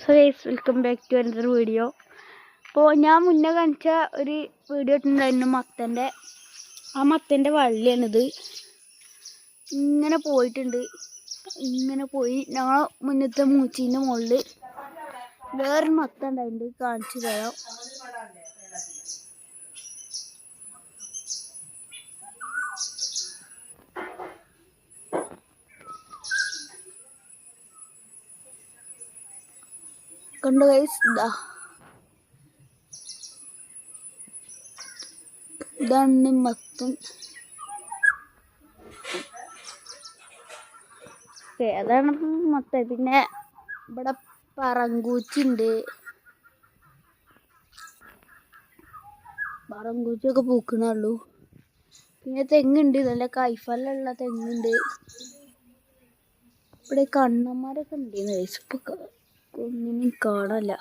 So guys welcome back to another video അപ്പോൾ ഞാൻ മുന്നേ കാണിച്ച ഒരു വീഡിയോ ഇട്ടുണ്ടായിരുന്നു മത്തന്റെ. ആ മത്തന്റെ വള്ളിയാണിത്. ഇങ്ങനെ പോയിട്ടുണ്ട്. ഇങ്ങനെ പോയി ഞങ്ങൾ മുന്നത്തെ മൂച്ചീന്റെ മുകളിൽ വേറൊരു മത്തം ഉണ്ടായിട്ടുണ്ട്. കാണിച്ചു തരാം. കണ്ടു ഗൈസ് ഇതാ ഇതാണ് മൊത്തം. അതാണ് മൊത്തം. പിന്നെ ഇവിടെ പറങ്കൂച്ചുണ്ട് പറങ്കൂച്ചൊക്കെ പൂക്കണുള്ളൂ പിന്നെ തെങ്ങുണ്ട്. നല്ല കൈഫലുള്ള തെങ്ങുണ്ട്. ഇവിടെ കണ്ണന്മാരൊക്കെ ഉണ്ട് ഇപ്പൊ ഒന്നിനും കാണാനില്ല